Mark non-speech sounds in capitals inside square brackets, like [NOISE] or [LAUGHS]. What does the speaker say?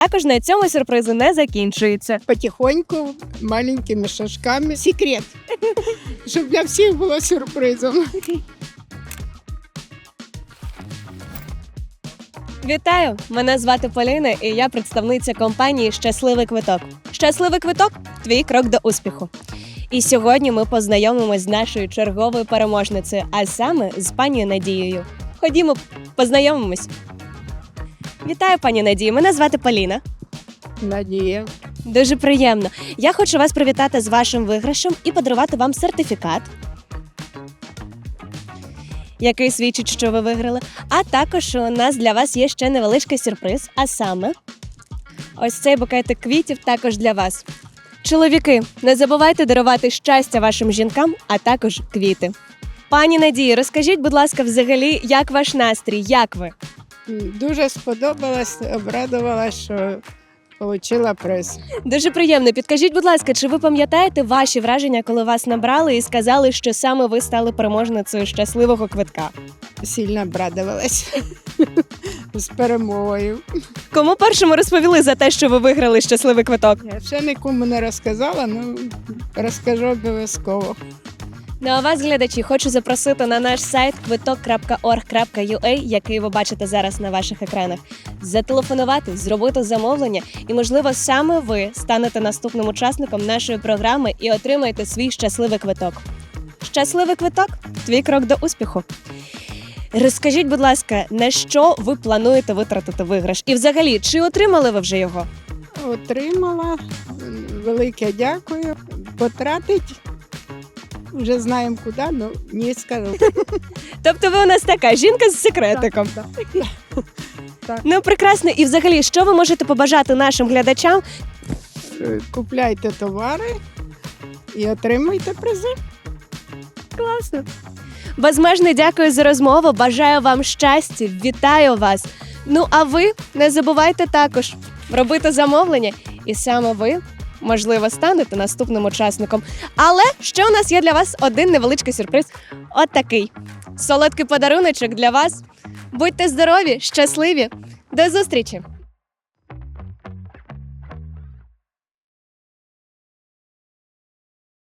Також на цьому сюрпризи не закінчуються. потихоньку, маленькими шажками. Секрет, [LAUGHS] щоб для всіх було сюрпризом. Вітаю! Мене звати Поліна, і я представниця компанії Щасливий квиток. Щасливий квиток твій крок до успіху. І сьогодні ми познайомимось з нашою черговою переможницею, а саме з пані Надією. Ходімо, познайомимось. Вітаю, пані Надію. Мене звати Поліна. Надія. Дуже приємно. Я хочу вас привітати з вашим виграшем і подарувати вам сертифікат, який свідчить, що ви виграли. А також у нас для вас є ще невеличкий сюрприз, а саме ось цей букетик квітів також для вас. Чоловіки, не забувайте дарувати щастя вашим жінкам, а також квіти. Пані Надії, розкажіть, будь ласка, взагалі, як ваш настрій? Як ви? Дуже сподобалась, обрадувалась, що отримала приз. Дуже приємно. Підкажіть, будь ласка, чи ви пам'ятаєте ваші враження, коли вас набрали і сказали, що саме ви стали переможницею щасливого квитка? Сильно обрадувалась [LAUGHS] з перемогою. Кому першому розповіли за те, що ви виграли щасливий квиток? Я ще нікому не розказала, ну розкажу обов'язково. Ну а вас, глядачі, хочу запросити на наш сайт квиток.org.ua, який ви бачите зараз на ваших екранах. Зателефонувати, зробити замовлення, і, можливо, саме ви станете наступним учасником нашої програми і отримаєте свій щасливий квиток. Щасливий квиток твій крок до успіху. Розкажіть, будь ласка, на що ви плануєте витратити виграш? І взагалі, чи отримали ви вже його? Отримала. Велике дякую. Потратить. Вже знаємо куди, але не скажу. Тобто ви у нас така жінка з секретиком. Так, так. Ну прекрасно. І взагалі, що ви можете побажати нашим глядачам? Е, Купляйте товари і отримуйте призи. Класно. Безмежно дякую за розмову. Бажаю вам щастя, вітаю вас. Ну а ви не забувайте також робити замовлення, і саме ви, можливо, станете наступним учасником. Але ще у нас є для вас один невеличкий сюрприз. От такий солодкий подаруночок для вас. Будьте здорові, щасливі. До зустрічі!